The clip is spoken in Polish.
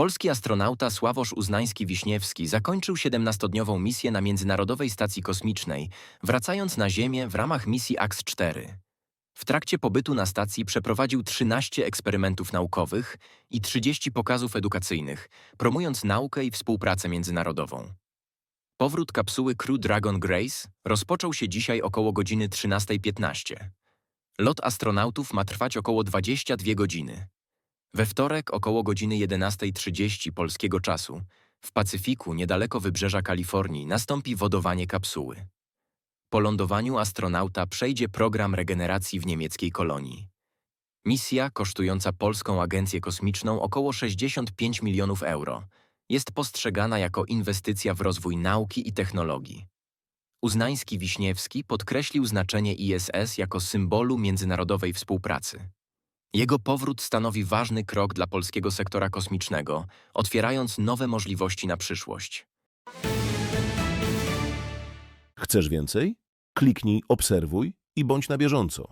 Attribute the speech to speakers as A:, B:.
A: Polski astronauta Sławosz Uznański-Wiśniewski zakończył 17-dniową misję na Międzynarodowej Stacji Kosmicznej, wracając na Ziemię w ramach misji AX-4. W trakcie pobytu na stacji przeprowadził 13 eksperymentów naukowych i 30 pokazów edukacyjnych, promując naukę i współpracę międzynarodową. Powrót kapsuły Crew Dragon Grace rozpoczął się dzisiaj około godziny 13.15. Lot astronautów ma trwać około 22 godziny. We wtorek około godziny 11.30 polskiego czasu w Pacyfiku, niedaleko wybrzeża Kalifornii, nastąpi wodowanie kapsuły. Po lądowaniu astronauta przejdzie program regeneracji w niemieckiej kolonii. Misja, kosztująca Polską Agencję Kosmiczną około 65 milionów euro, jest postrzegana jako inwestycja w rozwój nauki i technologii. Uznański-Wiśniewski podkreślił znaczenie ISS jako symbolu międzynarodowej współpracy. Jego powrót stanowi ważny krok dla polskiego sektora kosmicznego, otwierając nowe możliwości na przyszłość.
B: Chcesz więcej? Kliknij obserwuj i bądź na bieżąco.